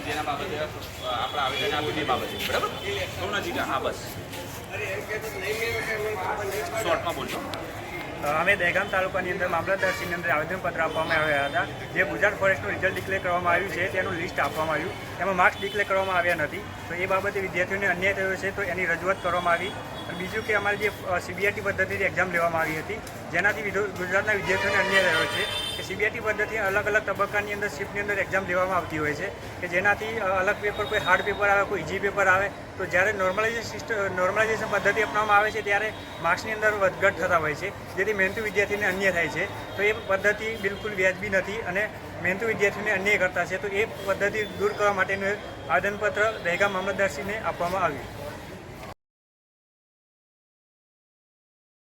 જેના બાબતે આપણે આવેદન આપ્યું તે બાબતે બરાબર? બહુ નજીક હા બસ શોર્ટમાં બોલજો. અમે દહેગામ તાલુકાની અંદર મામલતદારશ્રીની અંદર આવેદનપત્ર આપવામાં આવ્યા હતા. જે ગુજરાત ફોરેસ્ટનું રિઝલ્ટ ડિક્લેર કરવામાં આવ્યું છે, તેનું લિસ્ટ આપવામાં આવ્યું. એમાં માર્ક્સ ડિક્લેર કરવામાં આવ્યા નથી. તો એ બાબતે વિદ્યાર્થીઓને અન્યાય થયો છે, તો એની રજૂઆત કરવામાં આવી. બીજું કે અમારી જે સીબીઆઈટી પદ્ધતિથી એક્ઝામ લેવામાં આવી હતી, જેનાથી ગુજરાતના વિદ્યાર્થીઓને અન્યાય થયો છે. કે સીબીઆઈટી પદ્ધતિ અલગ અલગ તબક્કાની અંદર શિફ્ટની અંદર એક્ઝામ લેવામાં આવતી હોય છે કે જેનાથી અલગ પેપર કોઈ હાર્ડ પેપર આવે, કોઈ ઇઝી પેપર આવે, તો જ્યારે નોર્મલાઇઝેશન સિસ્ટમ નોર્મલાઇઝેશન પદ્ધતિ અપનાવવામાં આવે છે ત્યારે માર્ક્સની અંદર વધઘટ થતા હોય છે, જેથી મહેનતુ વિદ્યાર્થીને અન્ય થાય છે. તો એ પદ્ધતિ બિલકુલ વ્યાજબી નથી અને મહેનતુ વિદ્યાર્થીને અન્ય કરતા છે. તો એ પદ્ધતિ દૂર કરવા માટેનું આવેદનપત્ર દહેગામ મામલતદારશ્રીને આપવામાં આવ્યું.